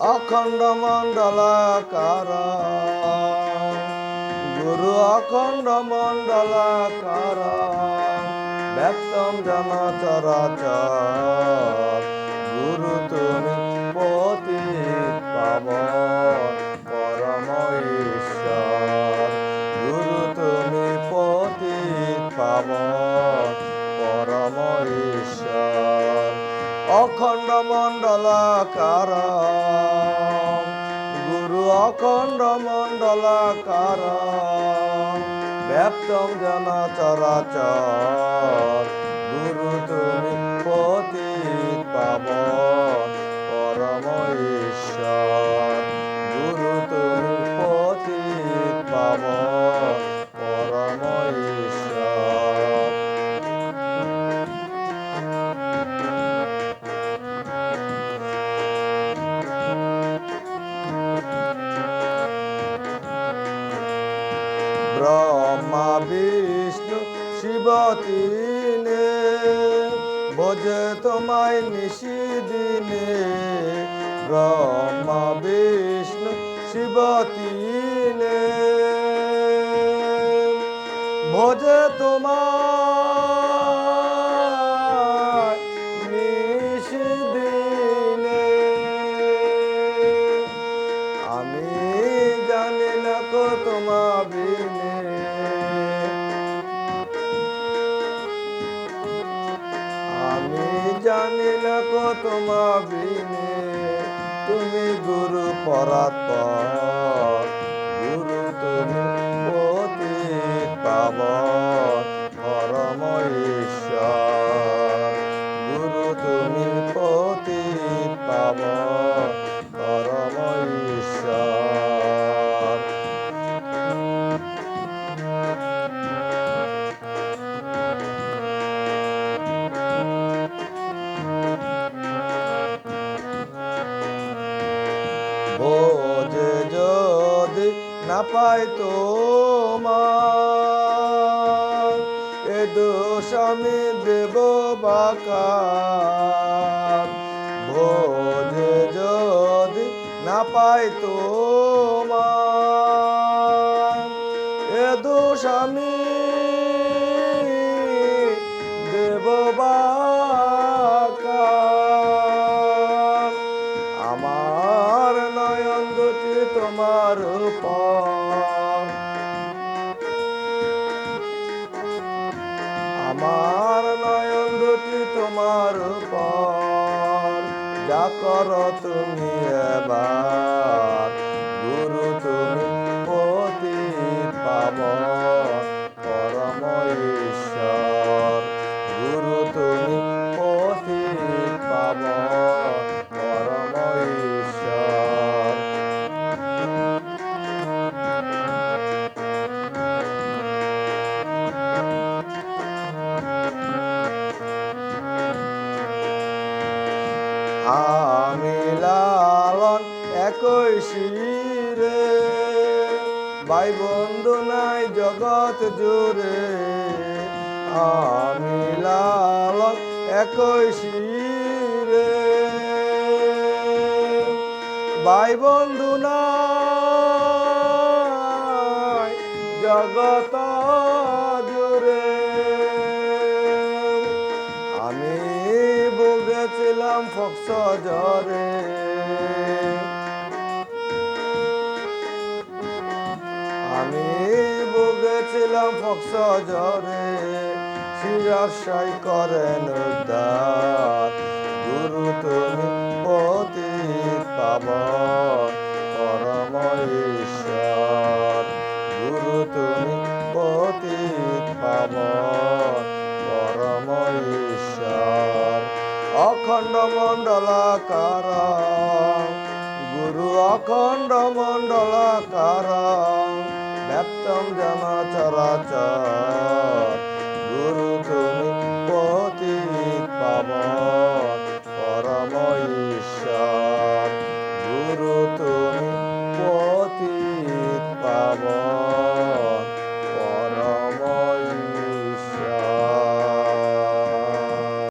অখণ্ড মণ্ডলাকার গুরু অখণ্ড মণ্ডলাকার ব্যক্তম জন গুরু তুমি পতি পাব পরম ঈশ্বর গুরু তুমি পতি পাব পরম ঈশ্বর অখণ্ড মণ্ডলাকার গুরু অখণ্ড মণ্ডলাকার ব্যাপ্তম জন গুরু তুমি ব্রহ্মা, বিষ্ণু, শিব তিনে। বোঝে তোমায় নিশি দিনে। ব্রহ্মা, বিষ্ণু, শিব তিনে। ভোজে তোমায় নিশি দিনে। আমি জানি না কো তোমা বিনে। আমি জানি না কত মাবিনে তুমি গুরু পরাত গুরু তুমি পতি পাব পরম ঈশ্বর, গুরু তুমি পতি পাব পাই তোমার। এ দোষ আমি দেব বাকার। ভোজে যদি না পাই তোমার, এ দোষ আমি দেব আমার নয়ন দুটি তোমার আমার নয়ন দুটি তোমার পর যা করো তুমি এবার। একই শিরে ভাই বন্ধু নাই জগৎ জুড়ে, আমি লাল একই শিরে। ভাই বন্ধু নাই জগত জুড়ে, আমি ভুগেছিলাম ফক্স জ্বরে। ভুগেছিলাম ফক্স জ্বরে শিরসাই করেন উদ্ধার গুরু তুমি পতি পাব পরম ঈশ্বর। গুরু তুমি পতি পাব পরম ঈশ্বর। অখণ্ড মণ্ডলাকার, গুরু অখণ্ড মণ্ডলাকার। ব্যক্তম জন চরাচর